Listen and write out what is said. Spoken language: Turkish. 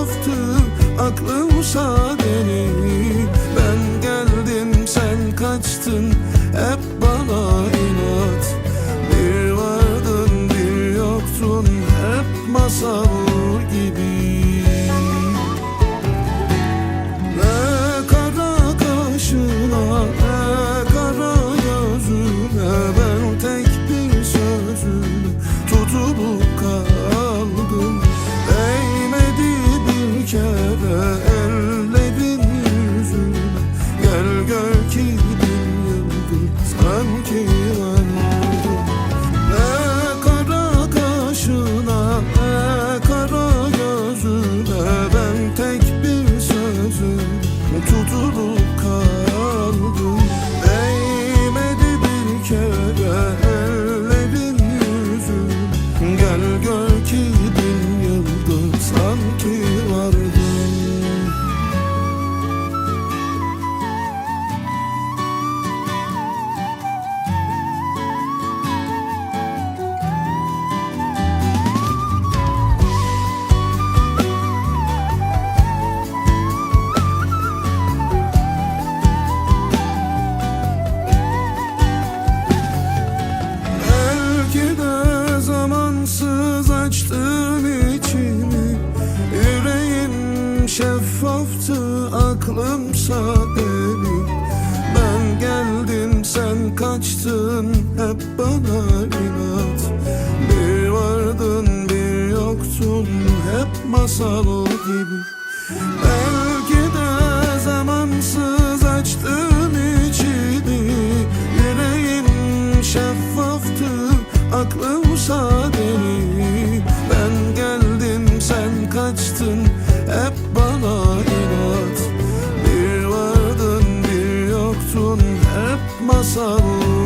şeffaftı aklım sadeli Ben geldim sen kaçtın. Hep bana inat. Bir vardın bir yoktun. Hep masal gör ki bin yıldır sanki aklımsa deli Ben geldim sen kaçtın. Hep bana inat. Bir vardın bir yoktun. Hep masal gibi. Belki de zamansız açtım içimi Yüreğim şeffaftı aklım